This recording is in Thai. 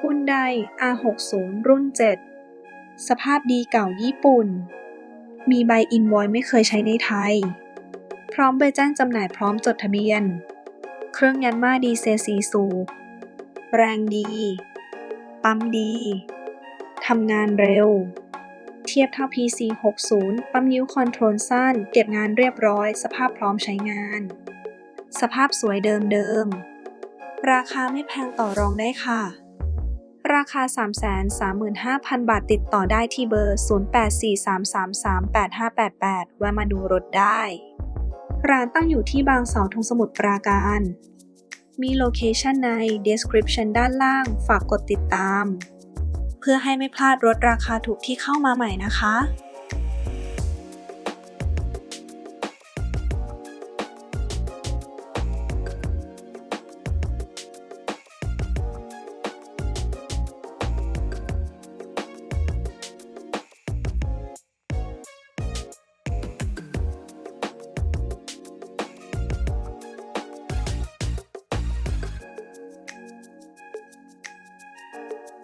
หุ้นได R60 รุ่น 7 สภาพดีเก่าญี่ปุ่น มีใบอินวอยไม่เคยใช้ในไทย พร้อมใบแจ้งจำหน่ายพร้อมจดทะเบียน เครื่องยันมาดีเซลสีสูบแรงดี ปั๊มดี ทำงานเร็ว เทียบเท่า PC 60ปั๊มนิ้วคอนโทรลสั้น เก็บงานเรียบร้อย สภาพพร้อมใช้งาน สภาพสวยเดิมเดิม ราคาไม่แพงต่อรองได้ค่ะ ราคา 335,000 บาทติดต่อได้ที่เบอร์ 0843338588 แวะมาดูรถได้ ร้านตั้งอยู่ที่บางเสาธงสมุทรปราการ มีโลเคชันใน description ด้านล่าง ฝากกดติดตาม เพื่อให้ไม่พลาดรถราคาถูกที่เข้ามาใหม่นะคะ